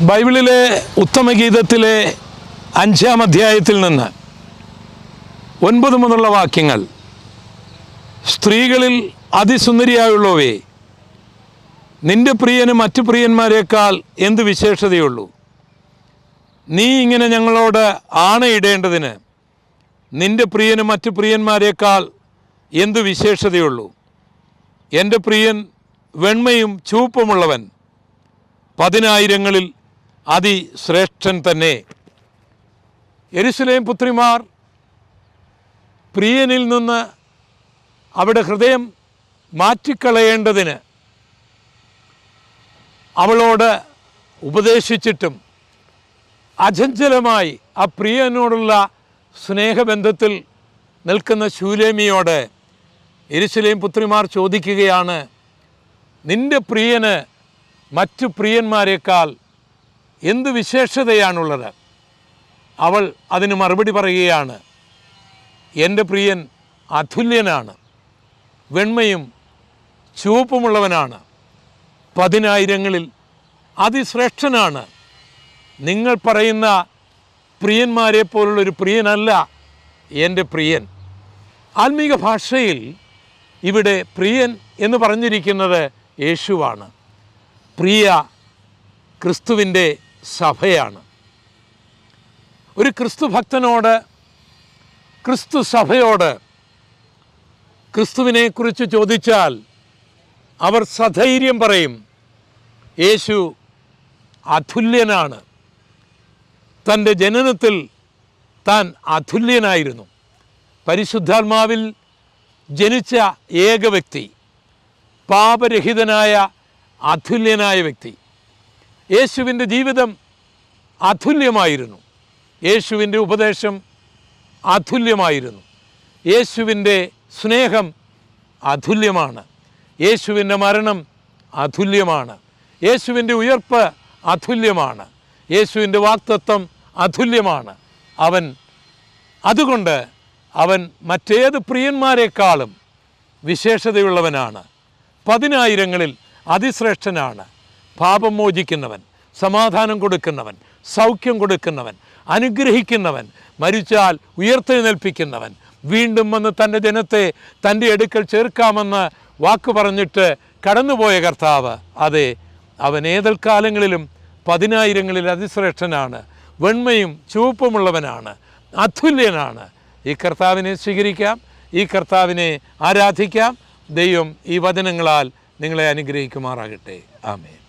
ബൈബിളിലെ ഉത്തമഗീതത്തിലെ അഞ്ചാം അധ്യായത്തിൽ നിന്ന് ഒൻപത് മുതലുള്ള വാക്യങ്ങൾ. സ്ത്രീകളിൽ അതിസുന്ദരിയായുള്ളവേ നിന്റെ പ്രിയന് മറ്റു പ്രിയന്മാരെക്കാൾ എന്ത് വിശേഷതയുള്ളൂ? നീ ഇങ്ങനെ ഞങ്ങളോട് ആണയിടേണ്ടതിന് നിന്റെ പ്രിയന് മറ്റു പ്രിയന്മാരെക്കാൾ എന്ത് വിശേഷതയുള്ളൂ? എന്റെ പ്രിയൻ വെണ്മയും ചൂപ്പുമുള്ളവൻ പതിനായിരങ്ങളിൽ അതിശ്രേഷ്ഠൻ തന്നെ. എരുസലേം പുത്രിമാർ പ്രിയനിൽ നിന്ന് അവിടെ ഹൃദയം മാറ്റിക്കളയേണ്ടതിന് അവളോട് ഉപദേശിച്ചിട്ടും അചഞ്ചലമായി ആ പ്രിയനോടുള്ള സ്നേഹബന്ധത്തിൽ നിൽക്കുന്ന ശൂലേമിയോട് എരിശിലെയും പുത്രിമാർ ചോദിക്കുകയാണ് നിന്റെ പ്രിയന് മറ്റു പ്രിയന്മാരെക്കാൾ എന്ത് വിശേഷതയാണുള്ളത്? അവൾ അതിന് മറുപടി പറയുകയാണ് എന്റെ പ്രിയൻ അതുല്യനാണ് വെണ്മയും ചുവപ്പുമുള്ളവനാണ് പതിനായിരങ്ങളിൽ അതിശ്രേഷ്ഠനാണ്. നിങ്ങൾ പറയുന്ന പ്രിയന്മാരെ പോലുള്ളൊരു പ്രിയനല്ല എന്റെ പ്രിയൻ. ആത്മീക ഭാഷയിൽ ഇവിടെ പ്രിയൻ എന്ന് പറഞ്ഞിരിക്കുന്നത് യേശുവാണ്. പ്രിയ ക്രിസ്തുവിന്റെ സഭയാണ്. ഒരു ക്രിസ്തു ഭക്തനോട് ക്രിസ്തു സഭയോട് ക്രിസ്തുവിനെക്കുറിച്ച് ചോദിച്ചാൽ അവർ സധൈര്യം പറയും യേശു അതുല്യനാണ്. തന്റെ ജനനത്തിൽ താൻ അതുല്യനായിരുന്നു. പരിശുദ്ധാത്മാവിൽ ജനിച്ച ഏക വ്യക്തി പാപരഹിതനായ അതുല്യനായ വ്യക്തി. യേശുവിന്റെ ജീവിതം അതുല്യമായിരുന്നു. യേശുവിന്റെ ഉപദേശം അതുല്യമായിരുന്നു. യേശുവിന്റെ സ്നേഹം അതുല്യമാണ്. യേശുവിന്റെ മരണം അതുല്യമാണ്. യേശുവിന്റെ ഉയർപ്പ് അതുല്യമാണ്. യേശുവിന്റെ വാക്തത്വം അതുല്യമാണ്. അവൻ അതുകൊണ്ട് അവൻ മറ്റേത് പ്രിയന്മാരെക്കാളും വിശേഷതയുള്ളവനാണ്. പതിനായിരങ്ങളിൽ അതിശ്രേഷ്ഠനാണ്. പാപം മോചിക്കുന്നവൻ സമാധാനം കൊടുക്കുന്നവൻ സൗഖ്യം കൊടുക്കുന്നവൻ അനുഗ്രഹിക്കുന്നവൻ മരിച്ചാൽ ഉയർത്തെഴുന്നേൽപ്പിക്കുന്നവൻ വീണ്ടും വന്ന് തന്റെ ജനത്തെ തന്റെ അടുക്കൽ ചേർക്കാമെന്ന് വാക്ക് പറഞ്ഞിട്ട് കടന്നുപോയ കർത്താവ് അതെ അവൻ ഏതൽ കാലങ്ങളിലും പതിനായിരങ്ങളിൽ അതിശ്രേഷ്ഠനാണ് വെണ്മയും ചുവപ്പുമുള്ളവനാണ് അതുല്യനാണ്. ഈ കർത്താവിനെ സ്വീകരിക്കാം ഈ കർത്താവിനെ ആരാധിക്കാം. ദൈവം ഈ വചനങ്ങളാൽ നിങ്ങളെ അനുഗ്രഹിക്കുമാറാകട്ടെ. ആമേൻ.